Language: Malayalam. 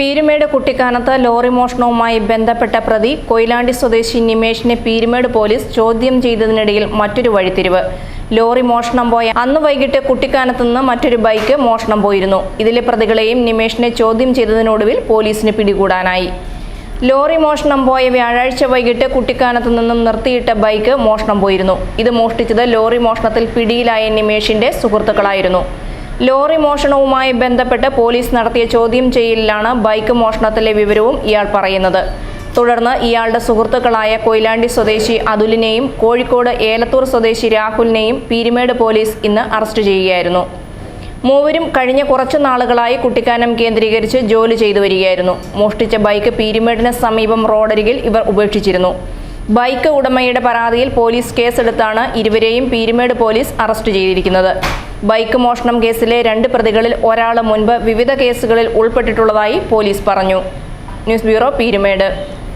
പീരുമേട് കുട്ടിക്കാനത്ത് ലോറി മോഷണവുമായി ബന്ധപ്പെട്ട പ്രതി കൊയിലാണ്ടി സ്വദേശി നിമേഷിനെ പീരുമേട് പോലീസ് ചോദ്യം ചെയ്തതിനിടയിൽ മറ്റൊരു വഴിത്തിരിവ്. ലോറി മോഷണം പോയ അന്ന് വൈകിട്ട് കുട്ടിക്കാനത്ത് നിന്ന് മറ്റൊരു ബൈക്ക് മോഷണം പോയിരുന്നു. ഇതിലെ പ്രതികളെയും നിമേഷിനെ ചോദ്യം ചെയ്തതിനൊടുവിൽ പോലീസിന് പിടികൂടാനായി. ലോറി മോഷണം പോയ വ്യാഴാഴ്ച വൈകിട്ട് കുട്ടിക്കാനത്ത് നിന്നും നിർത്തിയിട്ട ബൈക്ക് മോഷണം പോയിരുന്നു. ഇത് മോഷ്ടിച്ചത് ലോറി മോഷണത്തിൽ പിടിയിലായ നിമേഷിന്റെ സുഹൃത്തുക്കളായിരുന്നു. ലോറി മോഷണവുമായി ബന്ധപ്പെട്ട് പോലീസ് നടത്തിയ ചോദ്യം ചെയ്യലിലാണ് ബൈക്ക് മോഷണത്തിലെ വിവരവും ഇയാൾ പറയുന്നത്. തുടർന്ന് ഇയാളുടെ സുഹൃത്തുക്കളായ കൊയിലാണ്ടി സ്വദേശി അതുലിനെയും കോഴിക്കോട് ഏലത്തൂർ സ്വദേശി രാഹുലിനെയും പീരുമേട് പോലീസ് ഇന്ന് അറസ്റ്റ് ചെയ്യുകയായിരുന്നു. മൂവരും കഴിഞ്ഞ കുറച്ചു നാളുകളായി കുട്ടിക്കാനം കേന്ദ്രീകരിച്ച് ജോലി ചെയ്തു വരികയായിരുന്നു. മോഷ്ടിച്ച ബൈക്ക് പീരുമേടിന് സമീപം റോഡരികിൽ ഇവർ ഉപേക്ഷിച്ചിരുന്നു. ബൈക്ക് ഉടമയുടെ പരാതിയിൽ പോലീസ് കേസെടുത്താണ് ഇരുവരെയും പീരുമേട് പോലീസ് അറസ്റ്റ് ചെയ്തിരിക്കുന്നത്. ബൈക്ക് മോഷണം കേസിലെ രണ്ട് പ്രതികളിൽ ഒരാൾ മുൻപ് വിവിധ കേസുകളിൽ ഉൾപ്പെട്ടിട്ടുള്ളതായി പോലീസ് പറഞ്ഞു. News bureau Peermade.